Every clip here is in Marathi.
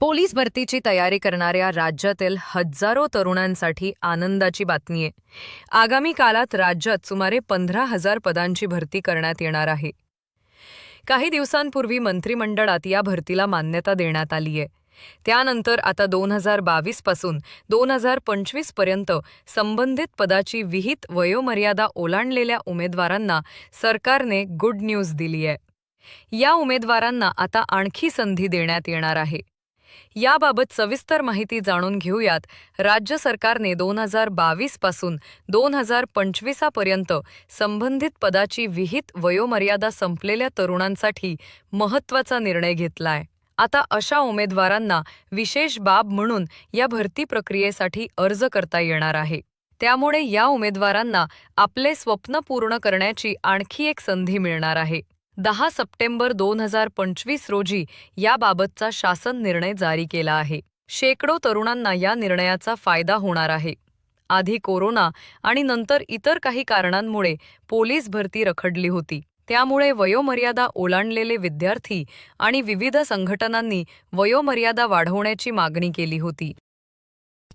पोलीस भरतीची तयारी करणाऱ्या राज्यातील हजारो तरुणांसाठी आनंदाची बातमी आहे. आगामी काळात राज्यात सुमारे पंधरा हजार पदांची भरती करण्यात येणार आहे. काही दिवसांपूर्वी मंत्रिमंडळात या भरतीला मान्यता देण्यात आली आहे. त्यानंतर आता दोन हजार बावीसपासून दोन हजार पंचवीसपर्यंत संबंधित पदाची विहित वयोमर्यादा ओलांडलेल्या उमेदवारांना सरकारने गुड न्यूज दिली आहे. या उमेदवारांना आता आणखी संधी देण्यात येणार आहे. याबाबत सविस्तर माहिती जाणून घेऊयात. राज्य सरकारने दोन हजार बावीसपासून दोन हजार पंचवीसापर्यंत संबंधित पदाची विहित वयोमर्यादा संपलेल्या तरुणांसाठी महत्त्वाचा निर्णय घेतलाय. आता अशा उमेदवारांना विशेष बाब म्हणून या भरती प्रक्रियेसाठी अर्ज करता येणार आहे. त्यामुळे या उमेदवारांना आपले स्वप्न पूर्ण करण्याची आणखी एक संधी मिळणार आहे. दहा सप्टेंबर दोन हजार पंचवीस रोजी याबाबतचा शासन निर्णय जारी केला आहे. शेकडो तरुणांना या निर्णयाचा फायदा होणार आहे. आधी कोरोना आणि नंतर इतर काही कारणांमुळे पोलीस भरती रखडली होती. त्यामुळे वयोमर्यादा ओलांडलेले विद्यार्थी आणि विविध संघटनांनी वयोमर्यादा वाढवण्याची मागणी केली होती.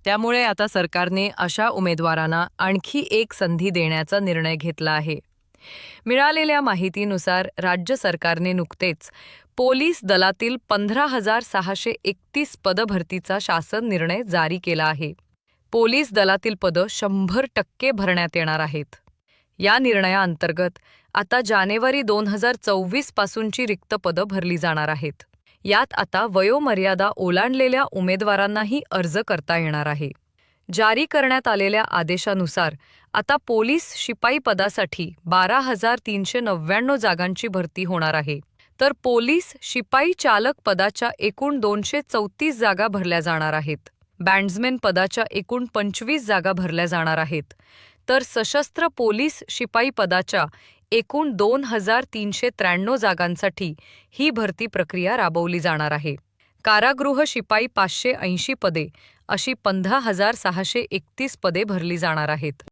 त्यामुळे आता सरकारने अशा उमेदवारांना आणखी एक संधी देण्याचा निर्णय घेतला आहे. मिळालेल्या माहितीनुसार राज्य सरकारने नुकतेच पोलीस दलातील पंधरा हजार सहाशे एकतीस पदभरतीचा शासन निर्णय जारी केला आहे. पोलीस दलातील पदं शंभर टक्के भरण्यात येणार आहेत. या निर्णयाअंतर्गत आता जानेवारी दोन हजार चोवीस पासूनची रिक्त पदं भरली जाणार आहेत. यात आता वयोमर्यादा ओलांडलेल्या उमेदवारांनाही अर्ज करता येणार आहे. जारी करण्यात आलेल्या आदेशानुसार आता पोलीस शिपाई पदासाठी बारा हजार तीनशे नव्याण्णव जागांची भरती होणार आहे. तर पोलीस शिपाई चालक पदाच्या एकूण दोनशे चौतीस जागा भरल्या जाणार आहेत. बँड्समॅन पदाच्या एकूण पंचवीस जागा भरल्या जाणार आहेत. तर सशस्त्र पोलीस शिपाई पदाच्या एकूण दोन हजार तीनशे त्र्याण्णव जागांसाठी ही भरती प्रक्रिया राबवली जाणार आहे. कारागृह शिपाई पाचशे ऐंशी पदे अशी पंधरा हजार सहाशे एकतीस पदे भरली जाणार आहेत.